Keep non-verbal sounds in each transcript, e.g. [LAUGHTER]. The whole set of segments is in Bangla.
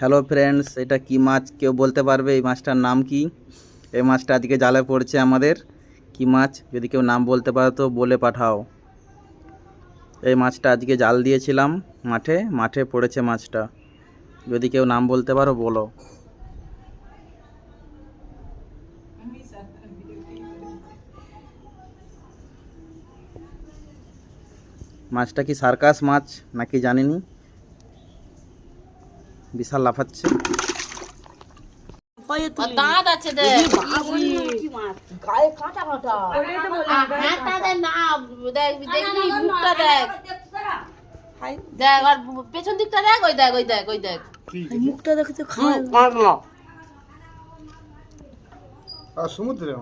হ্যালো ফ্রেন্ডস এটা কি মাছ কেউ বলতে পারবে? এই মাছটার নাম কি? এই মাছটা আজকে জালে পড়ছে আমাদের। কি মাছ? যদি কেউ নাম বলতে পারো তো বলে পাঠাও। এই মাছটা আজকে জাল দিয়েছিলাম মাঠে মাঠে পড়েছে মাছটা। যদি কেউ নাম বলতে পারো বলো। মাছটা কি সার্কাস মাছ নাকি জানিনি? বিশাল লাফাচ্ছে। দাঁত আছে দেখ গায়ে কাঁটা কাঁটা হাতটা দেখ না দেখ দেখবি মুখটা দেখ। দেখ আর পেছন দিকটা দেখ ওই দেখ ওই দেখ ওই দেখ। মুখটা দেখে তো খায় আর সমুদ্রে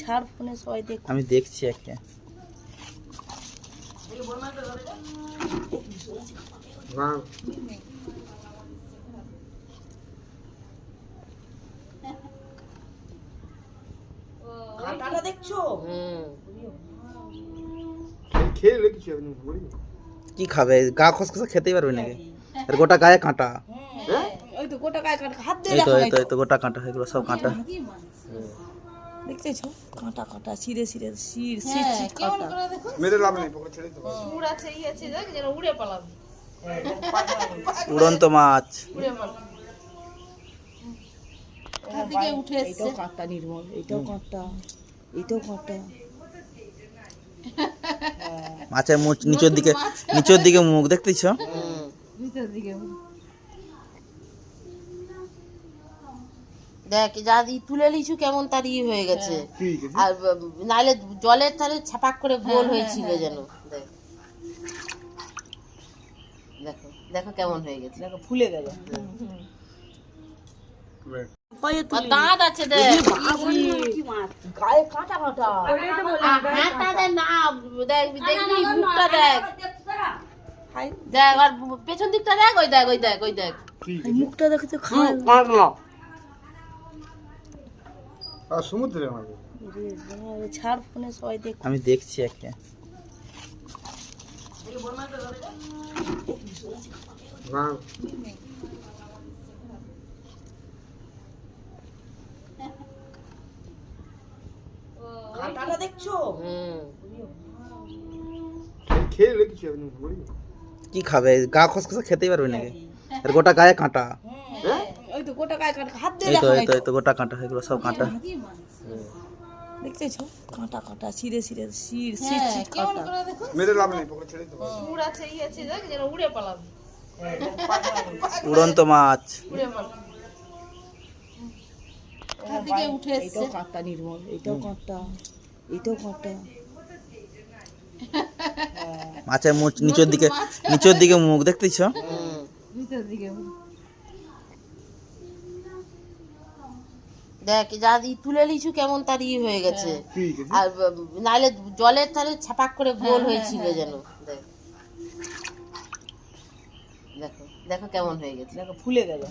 ছাড় ফোনে সবাই দেখ। আমি দেখছি একে। না। দেখছ? খেয়ে কিছু কি খাবে? গা খসখসে খেতেই পারবে নাকি? আর গোটা গায়ে কাঁটা। ওই তো গোটা গায়ে কাঁটা হাত দিয়ে এই এই তো গোটা কাঁটা এগুলো সব কাঁটা। দেখতেছো? কাঁটা কাঁটা সিরে সিরে শির শির হ্যাঁ, কাঁটা। মেরে লাভ নেই পকড়ে ছেড়ে দেবো সুর আছে ই আছে দেখ যেন উড়ে পালাবে উড়ন্ত মাছ। উড়ে পালাবে ওখান থেকে উঠে এসছে? এইটাও কাঁটা নির্মল এইটাও কাঁটা। কাঁটা? [LAUGHS] মাছের মুখ নিচের দিকে নিচের দিকে মুখ দেখতেছ? হুম। দেখ যা তুলে লিছু কেমন তার ই হয়ে গেছে। আর ব- নাহলে জলের তাহলে ছাপাক করে গোল হয়েছিল যেন। দেখ। দেখো দেখো কেমন হয়ে গেছে। দেখো ফুলে গেল। আর দাঁত আছে দেখ আর পেছন দিকটা দেখ ওই দেখ ওই দেখ ওই দেখ। মুখটা দেখে তো খায় আর সমুদ্রে মারবে। ছাড় ফোনে সবাই দেখ আমি দেখছি একে। না। দেখছ? খেয়ে কি খাবে? গা খসখসে খেতেই পারবে নাকি? আর গোটা গায়ে কাঁটা। ওই তো গোটা গায়ে কাঁটা। হাত দিয়ে এই এই তো এই তো গোটা কাঁটা এগুলো সব কাঁটা। দেখতেছো? কাঁটা কাঁটা সিরে সিরে শির শির হ্যাঁ, কাঁটা। মেরে লাভ নেই পকড়ে ছেড়ে দেবো। সুর আছে ই আছে দেখ যেন উড়ে পালাবে। উড়ন্ত মাছ। উড়ে পালাবে ওখান থেকে উঠে এসছে। কাঁটা নির্মল এইটাও কাঁটা। এইটাও কাঁটা? মাছের মুখ নিচের দিকে নিচের দিকে মুখ দেখতেছ? হুম। দেখ যা ই তুলে লিছু কেমন তার ই হয়ে গেছে। আর ব- নাহলে জলের তাহলে ছাপাক করে গোল হয়েছিল যেন। দেখ। দেখো দেখো কেমন হয়ে গেছে। দেখো ফুলে গেল.